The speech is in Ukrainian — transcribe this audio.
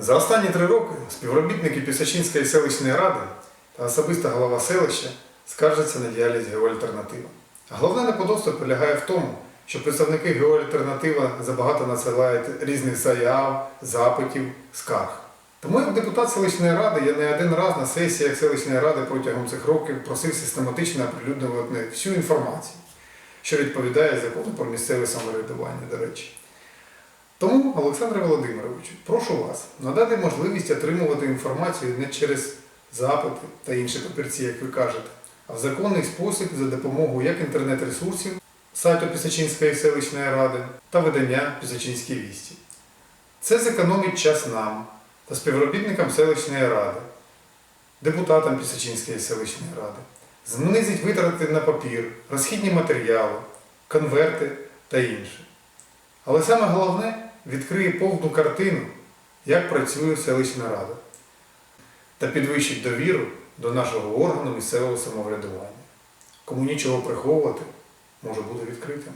За останні три роки співробітники Пісачинської селищної ради та особиста голова селища скаржаться на діяльність геоальтернатива. Головне неподобство полягає в тому, що представники геоальтернатива забагато надсилають різних заяв, запитів, скарг. Тому як депутат селищної ради я не один раз на сесіях селищної ради протягом цих років просив систематично оприлюднювати всю інформацію, що відповідає закону про місцеве самоврядування, до речі. Тому, Олександре Володимировичу, прошу вас надати можливість отримувати інформацію не через запити та інші папірці, як ви кажете, а в законний спосіб за допомогою як інтернет-ресурсів сайту Пісачинської селищної ради та видання Пісачинські вісті. Це зекономить час нам та співробітникам селищної ради, депутатам Пісачинської селищної ради, знизить витрати на папір, розхідні матеріали, конверти та інше. Але саме головне відкриє повну картину, як працює селищна рада, та підвищить довіру до нашого органу місцевого самоврядування. Кому нічого приховувати, може бути відкритим.